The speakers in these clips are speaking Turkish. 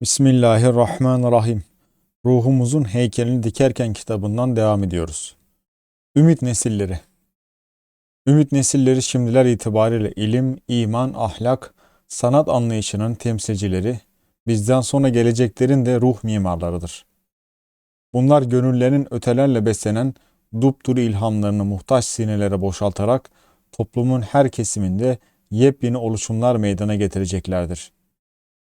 Bismillahirrahmanirrahim. Ruhumuzun heykelini dikerken kitabından devam ediyoruz. Ümit nesilleri. Ümit nesilleri şimdiler itibariyle ilim, iman, ahlak, sanat anlayışının temsilcileri, bizden sonra geleceklerin de ruh mimarlarıdır. Bunlar gönüllerinin ötelerle beslenen dupduru ilhamlarını muhtaç sinelere boşaltarak toplumun her kesiminde yepyeni oluşumlar meydana getireceklerdir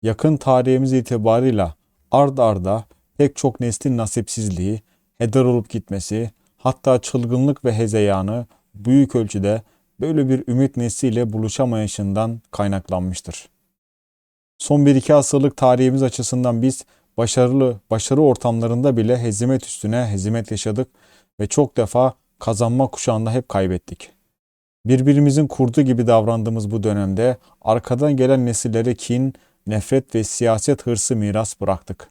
yakın tarihimiz itibarıyla ard arda pek çok neslin nasipsizliği, heder olup gitmesi, hatta çılgınlık ve hezeyanı büyük ölçüde böyle bir ümit nesliyle buluşamayışından kaynaklanmıştır. Son bir iki asırlık tarihimiz açısından biz başarılı, başarı ortamlarında bile hezimet üstüne hezimet yaşadık ve çok defa kazanma kuşağında hep kaybettik. Birbirimizin kurdu gibi davrandığımız bu dönemde arkadan gelen nesillere kin, nefret ve siyaset hırsı miras bıraktık.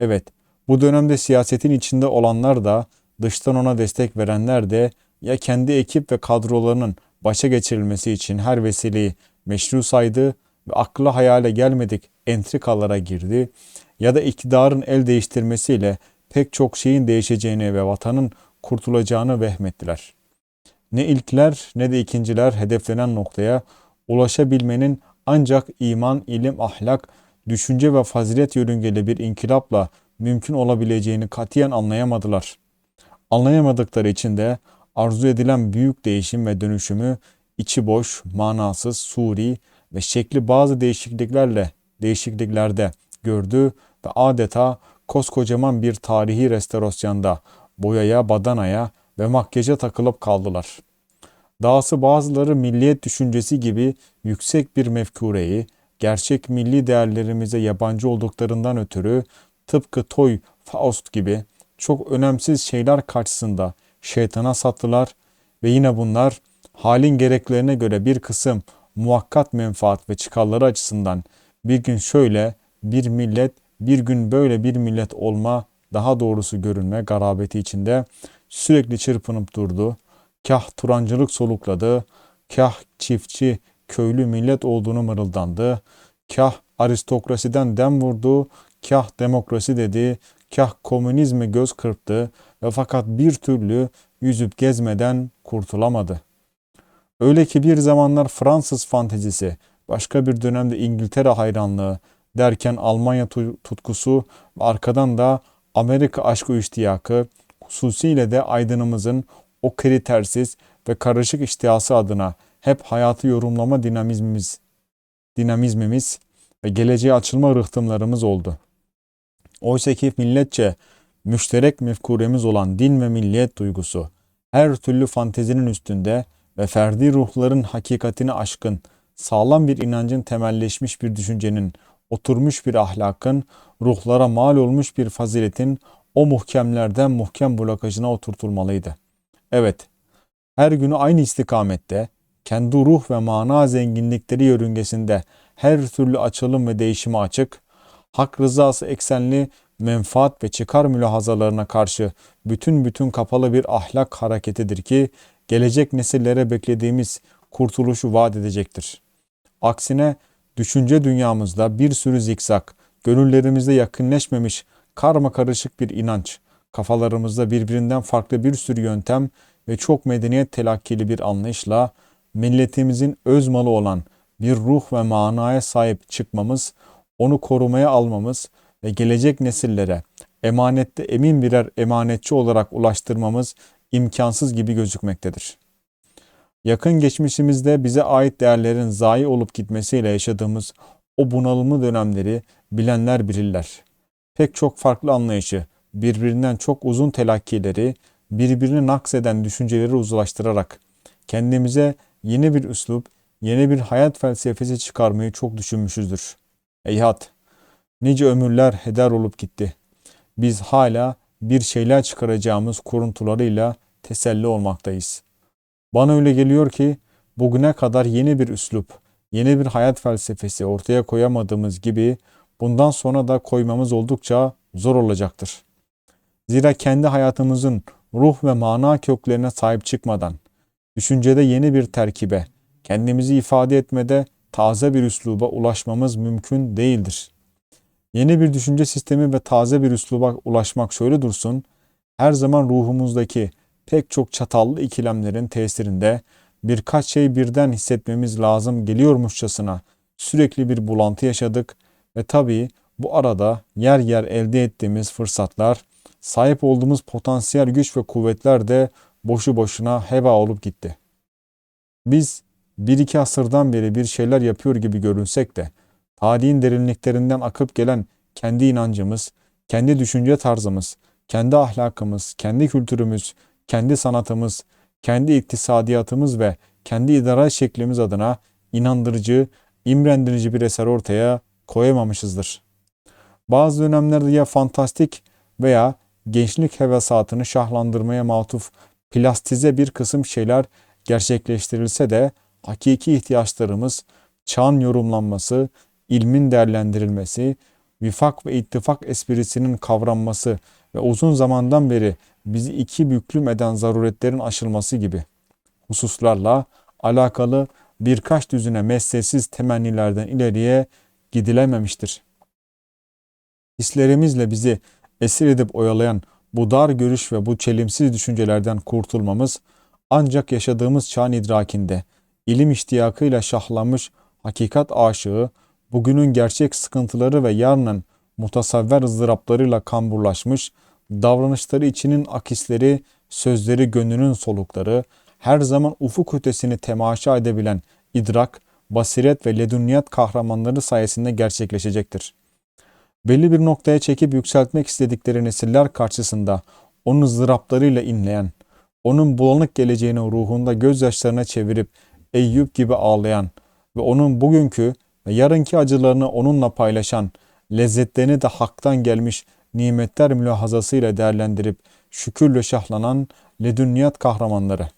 Evet, bu dönemde siyasetin içinde olanlar da, dıştan ona destek verenler de ya kendi ekip ve kadrolarının başa geçirilmesi için her vesileyi meşru saydı ve akla hayale gelmedik entrikalara girdi ya da iktidarın el değiştirmesiyle pek çok şeyin değişeceğini ve vatanın kurtulacağını vehmettiler. Ne ilkler ne de ikinciler hedeflenen noktaya ulaşabilmenin ancak iman, ilim, ahlak, düşünce ve fazilet yörüngeli bir inkılapla mümkün olabileceğini katiyen anlayamadılar. Anlayamadıkları için de arzu edilen büyük değişim ve dönüşümü içi boş, manasız, suri ve şekli bazı değişikliklerle değişikliklerde gördü ve adeta koskocaman bir tarihi restorasyonda boyaya, badanaya ve makyaja takılıp kaldılar.'' Dahası bazıları milliyet düşüncesi gibi yüksek bir mefkureyi, gerçek milli değerlerimize yabancı olduklarından ötürü tıpkı Toy, Faust gibi çok önemsiz şeyler karşısında şeytana sattılar ve yine bunlar halin gereklerine göre bir kısım muhakkat menfaat ve çıkarları açısından bir gün şöyle bir millet, bir gün böyle bir millet olma, daha doğrusu görünme garabeti içinde sürekli çırpınıp durdu kah turancılık solukladı, kah çiftçi, köylü millet olduğunu mırıldandı, kah aristokrasiden dem vurdu, kah demokrasi dedi, kah komünizme göz kırptı ve fakat bir türlü yüzüp gezmeden kurtulamadı. Öyle ki bir zamanlar Fransız fantezisi, başka bir dönemde İngiltere hayranlığı, derken Almanya tutkusu arkadan da Amerika aşkı iştiyakı, hususiyle de aydınımızın o kritersiz ve karışık iştihası adına hep hayatı yorumlama dinamizmimiz, dinamizmimiz ve geleceğe açılma rıhtımlarımız oldu. Oysa ki milletçe müşterek mefkuremiz olan din ve milliyet duygusu her türlü fantezinin üstünde ve ferdi ruhların hakikatini aşkın, sağlam bir inancın temelleşmiş bir düşüncenin, oturmuş bir ahlakın, ruhlara mal olmuş bir faziletin o muhkemlerden muhkem blokajına oturtulmalıydı.'' Evet, her günü aynı istikamette, kendi ruh ve mana zenginlikleri yörüngesinde her türlü açılım ve değişime açık, hak rızası eksenli menfaat ve çıkar mülahazalarına karşı bütün bütün kapalı bir ahlak hareketidir ki gelecek nesillere beklediğimiz kurtuluşu vaat edecektir. Aksine düşünce dünyamızda bir sürü zikzak, gönüllerimizde yakınleşmemiş karma karışık bir inanç, kafalarımızda birbirinden farklı bir sürü yöntem ve çok medeniyet telakkili bir anlayışla milletimizin öz malı olan bir ruh ve manaya sahip çıkmamız, onu korumaya almamız ve gelecek nesillere emanette emin birer emanetçi olarak ulaştırmamız imkansız gibi gözükmektedir. Yakın geçmişimizde bize ait değerlerin zayi olup gitmesiyle yaşadığımız o bunalımlı dönemleri bilenler bilirler. Pek çok farklı anlayışı, birbirinden çok uzun telakkileri, birbirini nakseden düşünceleri uzlaştırarak kendimize yeni bir üslup, yeni bir hayat felsefesi çıkarmayı çok düşünmüşüzdür. Eyhat, nice ömürler heder olup gitti. Biz hala bir şeyler çıkaracağımız kuruntularıyla teselli olmaktayız. Bana öyle geliyor ki bugüne kadar yeni bir üslup, yeni bir hayat felsefesi ortaya koyamadığımız gibi bundan sonra da koymamız oldukça zor olacaktır. Zira kendi hayatımızın ruh ve mana köklerine sahip çıkmadan, düşüncede yeni bir terkibe, kendimizi ifade etmede taze bir üsluba ulaşmamız mümkün değildir. Yeni bir düşünce sistemi ve taze bir üsluba ulaşmak şöyle dursun, her zaman ruhumuzdaki pek çok çatallı ikilemlerin tesirinde birkaç şey birden hissetmemiz lazım geliyormuşçasına sürekli bir bulantı yaşadık ve tabii bu arada yer yer elde ettiğimiz fırsatlar, sahip olduğumuz potansiyel güç ve kuvvetler de boşu boşuna heva olup gitti. Biz bir iki asırdan beri bir şeyler yapıyor gibi görünsek de tarihin derinliklerinden akıp gelen kendi inancımız, kendi düşünce tarzımız, kendi ahlakımız, kendi kültürümüz, kendi sanatımız, kendi iktisadiyatımız ve kendi idare şeklimiz adına inandırıcı, imrendirici bir eser ortaya koyamamışızdır. Bazı dönemlerde ya fantastik veya gençlik hevesatını şahlandırmaya matuf plastize bir kısım şeyler gerçekleştirilse de hakiki ihtiyaçlarımız, çağın yorumlanması, ilmin değerlendirilmesi, vifak ve ittifak esprisinin kavranması ve uzun zamandan beri bizi iki büklüm eden zaruretlerin aşılması gibi hususlarla alakalı birkaç düzine mesleksiz temennilerden ileriye gidilememiştir. Hislerimizle bizi esir edip oyalayan bu dar görüş ve bu çelimsiz düşüncelerden kurtulmamız ancak yaşadığımız çağın idrakinde ilim iştiyakıyla şahlanmış hakikat aşığı, bugünün gerçek sıkıntıları ve yarının mutasavver ızdıraplarıyla kamburlaşmış, davranışları içinin akisleri, sözleri gönlünün solukları, her zaman ufuk ötesini temaşa edebilen idrak, basiret ve ledunniyat kahramanları sayesinde gerçekleşecektir. Belli bir noktaya çekip yükseltmek istedikleri nesiller karşısında onu ızdıraplarıyla inleyen, onun bulanık geleceğini ruhunda gözyaşlarına çevirip Eyüp gibi ağlayan ve onun bugünkü ve yarınki acılarını onunla paylaşan, lezzetlerini de haktan gelmiş nimetler mülahazasıyla değerlendirip şükürle şahlanan ledünniyat kahramanları.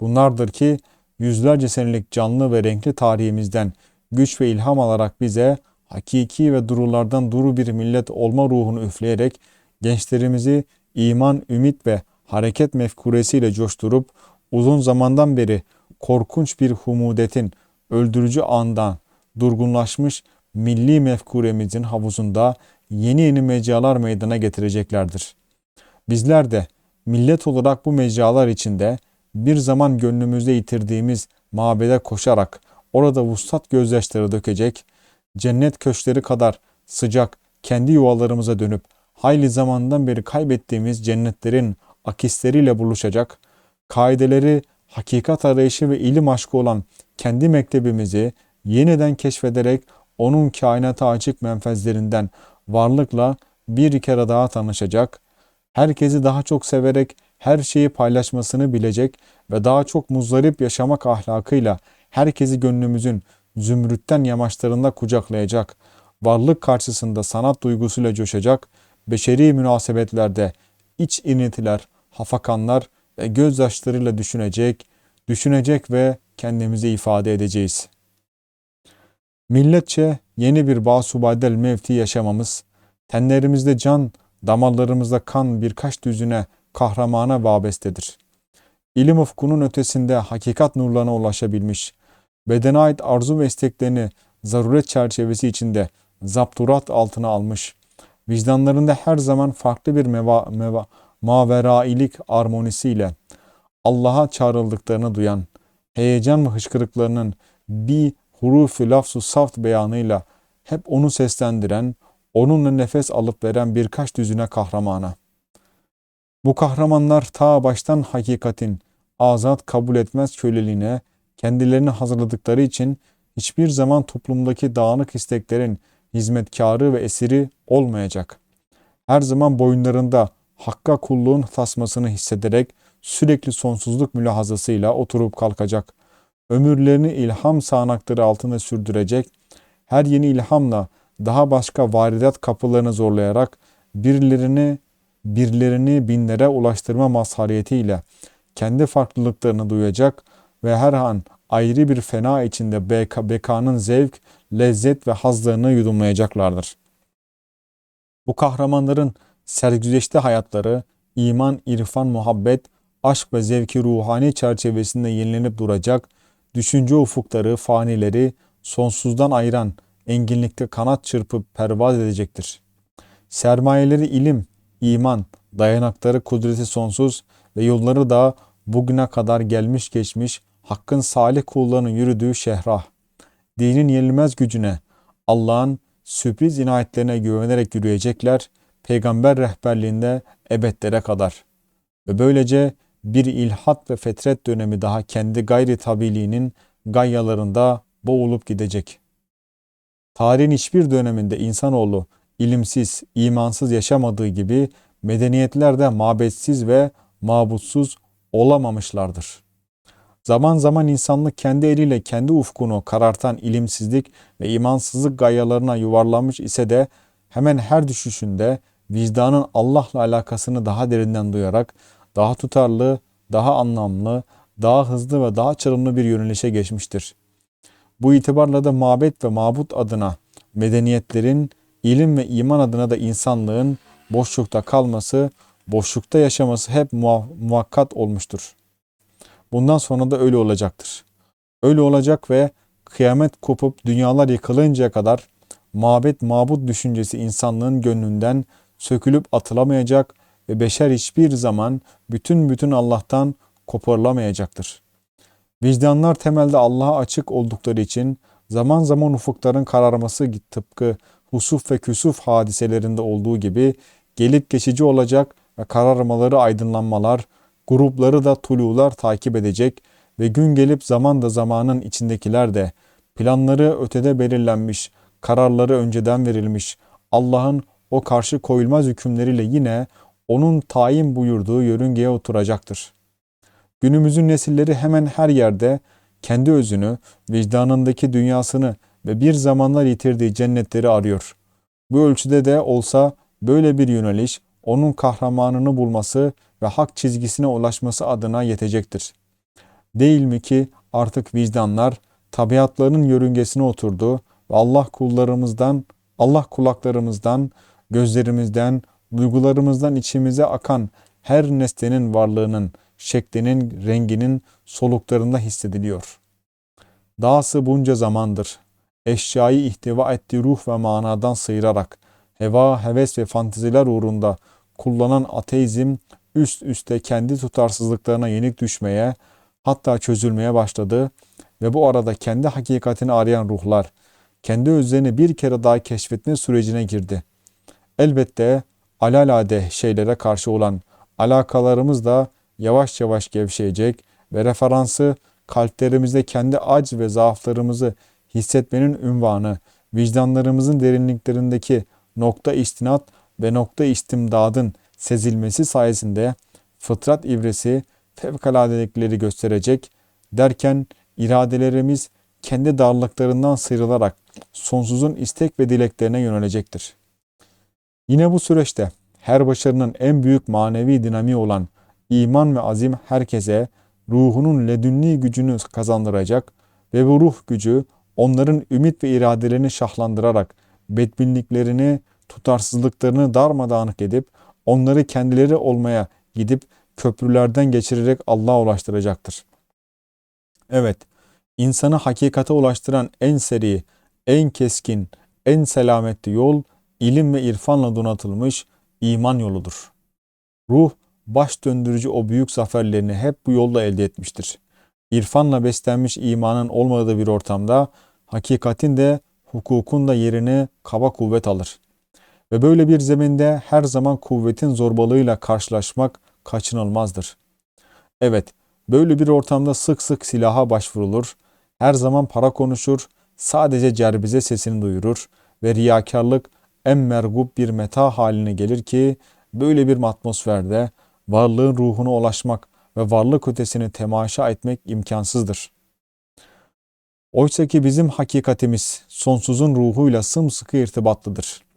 Bunlardır ki yüzlerce senelik canlı ve renkli tarihimizden güç ve ilham alarak bize hakiki ve durulardan duru bir millet olma ruhunu üfleyerek gençlerimizi iman, ümit ve hareket mefkuresiyle coşturup uzun zamandan beri korkunç bir humudetin öldürücü andan durgunlaşmış milli mefkuremizin havuzunda yeni yeni mecralar meydana getireceklerdir. Bizler de millet olarak bu mecralar içinde bir zaman gönlümüzde yitirdiğimiz mabede koşarak orada vuslat gözyaşları dökecek, cennet köşkleri kadar sıcak kendi yuvalarımıza dönüp hayli zamandan beri kaybettiğimiz cennetlerin akisleriyle buluşacak, kaideleri, hakikat arayışı ve ilim aşkı olan kendi mektebimizi yeniden keşfederek onun kainata açık menfezlerinden varlıkla bir kere daha tanışacak, herkesi daha çok severek her şeyi paylaşmasını bilecek ve daha çok muzdarip yaşamak ahlakıyla herkesi gönlümüzün zümrütten yamaçlarında kucaklayacak, varlık karşısında sanat duygusuyla coşacak, beşeri münasebetlerde iç iniltiler, hafakanlar ve gözyaşlarıyla düşünecek, düşünecek ve kendimizi ifade edeceğiz. Milletçe yeni bir basubadel mevti yaşamamız, tenlerimizde can, damarlarımızda kan birkaç düzüne kahramana vabestedir. İlim ufkunun ötesinde hakikat nurlarına ulaşabilmiş, bedene ait arzu ve isteklerini zaruret çerçevesi içinde zapturat altına almış, vicdanlarında her zaman farklı bir meva, meva, maverailik armonisiyle Allah'a çağrıldıklarını duyan, heyecan ve hışkırıklarının bir hurufu lafzu saft beyanıyla hep onu seslendiren, onunla nefes alıp veren birkaç düzüne kahramana. Bu kahramanlar ta baştan hakikatin azat kabul etmez köleliğine kendilerini hazırladıkları için hiçbir zaman toplumdaki dağınık isteklerin hizmetkarı ve esiri olmayacak. Her zaman boyunlarında hakka kulluğun tasmasını hissederek sürekli sonsuzluk mülahazasıyla oturup kalkacak. Ömürlerini ilham sağanakları altında sürdürecek. Her yeni ilhamla daha başka varidat kapılarını zorlayarak birilerini birlerini binlere ulaştırma mazhariyetiyle kendi farklılıklarını duyacak ve her an ayrı bir fena içinde beka, bekanın zevk, lezzet ve hazlarını yudumlayacaklardır. Bu kahramanların sergüzeşte hayatları, iman, irfan, muhabbet, aşk ve zevki ruhani çerçevesinde yenilenip duracak, düşünce ufukları, fanileri, sonsuzdan ayıran enginlikte kanat çırpıp pervaz edecektir. Sermayeleri ilim, iman, dayanakları kudreti sonsuz ve yolları da bugüne kadar gelmiş geçmiş Hakk'ın salih kullarının yürüdüğü şehrah. Dinin yenilmez gücüne, Allah'ın sürpriz inayetlerine güvenerek yürüyecekler, peygamber rehberliğinde ebedlere kadar. Ve böylece bir ilhat ve fetret dönemi daha kendi gayri tabiliğinin gayyalarında boğulup gidecek. Tarihin hiçbir döneminde insanoğlu ilimsiz, imansız yaşamadığı gibi medeniyetler de mabetsiz ve mabutsuz olamamışlardır. Zaman zaman insanlık kendi eliyle kendi ufkunu karartan ilimsizlik ve imansızlık gayalarına yuvarlanmış ise de hemen her düşüşünde vicdanın Allah'la alakasını daha derinden duyarak daha tutarlı, daha anlamlı, daha hızlı ve daha çarımlı bir yönelişe geçmiştir. Bu itibarla da mabet ve mabut adına medeniyetlerin, ilim ve iman adına da insanlığın boşlukta kalması, boşlukta yaşaması hep muhakkat olmuştur. Bundan sonra da öyle olacaktır. Öyle olacak ve kıyamet kopup dünyalar yıkılıncaya kadar mabet mabut düşüncesi insanlığın gönlünden sökülüp atılamayacak ve beşer hiçbir zaman bütün bütün Allah'tan koparılamayacaktır. Vicdanlar temelde Allah'a açık oldukları için zaman zaman ufukların kararması tıpkı husuf ve küsuf hadiselerinde olduğu gibi gelip geçici olacak ve kararmaları aydınlanmalar, grupları da tulular takip edecek ve gün gelip zaman da zamanın içindekiler de planları ötede belirlenmiş, kararları önceden verilmiş, Allah'ın o karşı koyulmaz hükümleriyle yine onun tayin buyurduğu yörüngeye oturacaktır. Günümüzün nesilleri hemen her yerde kendi özünü, vicdanındaki dünyasını ve bir zamanlar yitirdiği cennetleri arıyor. Bu ölçüde de olsa böyle bir yöneliş onun kahramanını bulması ve hak çizgisine ulaşması adına yetecektir. Değil mi ki artık vicdanlar tabiatlarının yörüngesine oturdu ve Allah kullarımızdan, Allah kulaklarımızdan, gözlerimizden, duygularımızdan içimize akan her nesnenin varlığının, şeklinin, renginin soluklarında hissediliyor. Dağısı bunca zamandır eşyayı ihtiva ettiği ruh ve manadan sıyırarak heva, heves ve fanteziler uğrunda kullanan ateizm üst üste kendi tutarsızlıklarına yenik düşmeye hatta çözülmeye başladı ve bu arada kendi hakikatini arayan ruhlar kendi özlerini bir kere daha keşfetme sürecine girdi. Elbette alalade şeylere karşı olan alakalarımız da yavaş yavaş gevşeyecek ve referansı kalplerimizde kendi acz ve zaaflarımızı hissetmenin ünvanı, vicdanlarımızın derinliklerindeki nokta istinat ve nokta istimdadın sezilmesi sayesinde fıtrat ibresi fevkaladelikleri gösterecek derken iradelerimiz kendi darlıklarından sıyrılarak sonsuzun istek ve dileklerine yönelecektir. Yine bu süreçte her başarının en büyük manevi dinamiği olan iman ve azim herkese ruhunun ledünni gücünü kazandıracak ve bu ruh gücü onların ümit ve iradelerini şahlandırarak bedbinliklerini, tutarsızlıklarını darmadağınık edip onları kendileri olmaya gidip köprülerden geçirerek Allah'a ulaştıracaktır. Evet, insanı hakikate ulaştıran en seri, en keskin, en selametli yol ilim ve irfanla donatılmış iman yoludur. Ruh, baş döndürücü o büyük zaferlerini hep bu yolla elde etmiştir. İrfanla beslenmiş imanın olmadığı bir ortamda hakikatin de hukukun da yerini kaba kuvvet alır. Ve böyle bir zeminde her zaman kuvvetin zorbalığıyla karşılaşmak kaçınılmazdır. Evet, böyle bir ortamda sık sık silaha başvurulur, her zaman para konuşur, sadece cerbize sesini duyurur ve riyakarlık en mergub bir meta haline gelir ki böyle bir atmosferde varlığın ruhuna ulaşmak ve varlık ötesini temaşa etmek imkansızdır. Oysa ki bizim hakikatimiz sonsuzun ruhuyla sımsıkı irtibatlıdır.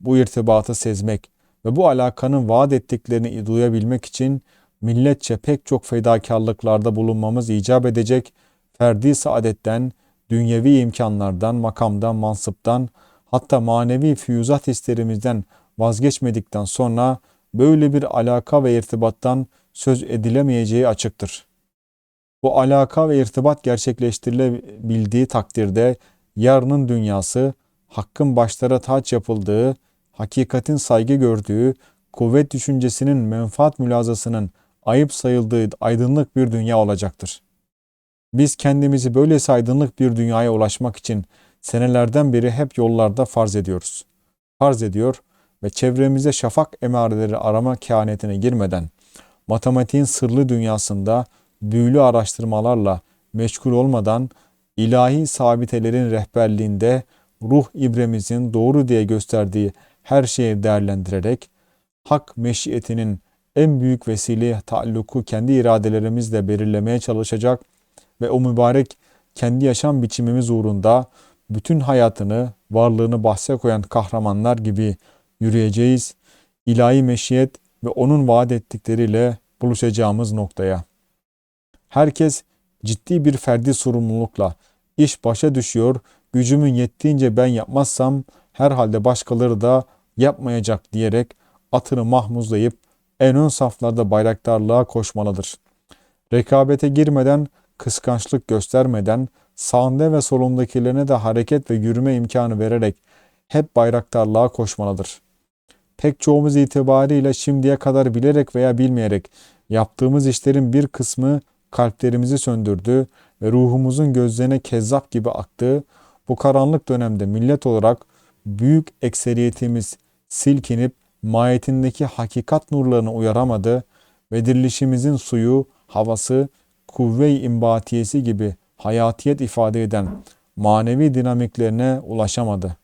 Bu irtibatı sezmek ve bu alakanın vaat ettiklerini duyabilmek için milletçe pek çok fedakarlıklarda bulunmamız icap edecek ferdi saadetten, dünyevi imkanlardan, makamdan, mansıptan, hatta manevi füyüzat hislerimizden vazgeçmedikten sonra böyle bir alaka ve irtibattan söz edilemeyeceği açıktır. Bu alaka ve irtibat gerçekleştirilebildiği takdirde yarının dünyası hakkın başlara taç yapıldığı, hakikatin saygı gördüğü, kuvvet düşüncesinin menfaat mülazasının ayıp sayıldığı aydınlık bir dünya olacaktır. Biz kendimizi böyle aydınlık bir dünyaya ulaşmak için senelerden beri hep yollarda farz ediyoruz. Farz ediyor ve çevremize şafak emareleri arama kehanetine girmeden matematiğin sırlı dünyasında büyülü araştırmalarla meşgul olmadan ilahi sabitelerin rehberliğinde ruh ibremizin doğru diye gösterdiği her şeyi değerlendirerek hak meşiyetinin en büyük vesile taalluku kendi iradelerimizle belirlemeye çalışacak ve o mübarek kendi yaşam biçimimiz uğrunda bütün hayatını, varlığını bahse koyan kahramanlar gibi yürüyeceğiz. İlahi meşiyet ve onun vaat ettikleriyle buluşacağımız noktaya. Herkes ciddi bir ferdi sorumlulukla iş başa düşüyor, gücümün yettiğince ben yapmazsam herhalde başkaları da yapmayacak diyerek atını mahmuzlayıp en ön saflarda bayraktarlığa koşmalıdır. Rekabete girmeden, kıskançlık göstermeden, sağında ve solundakilerine de hareket ve yürüme imkanı vererek hep bayraktarlığa koşmalıdır. Pek çoğumuz itibariyle şimdiye kadar bilerek veya bilmeyerek yaptığımız işlerin bir kısmı kalplerimizi söndürdü ve ruhumuzun gözlerine kezzap gibi aktı. Bu karanlık dönemde millet olarak büyük ekseriyetimiz silkinip mahiyetindeki hakikat nurlarını uyaramadı ve dirilişimizin suyu, havası, kuvve-i imbatiyesi gibi hayatiyet ifade eden manevi dinamiklerine ulaşamadı.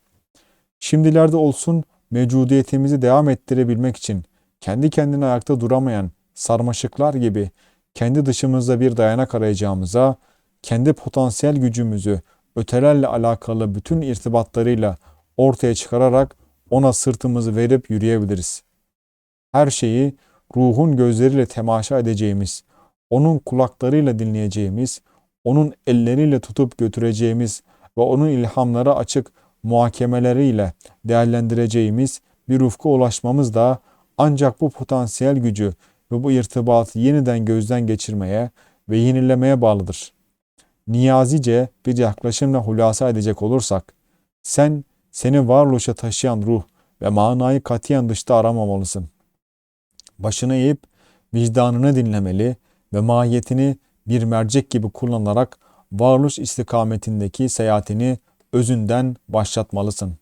Şimdilerde olsun mevcudiyetimizi devam ettirebilmek için kendi kendine ayakta duramayan sarmaşıklar gibi kendi dışımızda bir dayanak arayacağımıza, kendi potansiyel gücümüzü ötelerle alakalı bütün irtibatlarıyla ortaya çıkararak ona sırtımızı verip yürüyebiliriz. Her şeyi ruhun gözleriyle temaşa edeceğimiz, onun kulaklarıyla dinleyeceğimiz, onun elleriyle tutup götüreceğimiz ve onun ilhamlara açık muhakemeleriyle değerlendireceğimiz bir ufka ulaşmamız da ancak bu potansiyel gücü ve bu irtibatı yeniden gözden geçirmeye ve yenilemeye bağlıdır. Niyazice bir yaklaşımla hulasa edecek olursak, sen seni varoluşa taşıyan ruh ve manayı katiyen dışta aramamalısın. Başını eğip vicdanını dinlemeli ve mahiyetini bir mercek gibi kullanarak varoluş istikametindeki seyahatini özünden başlatmalısın.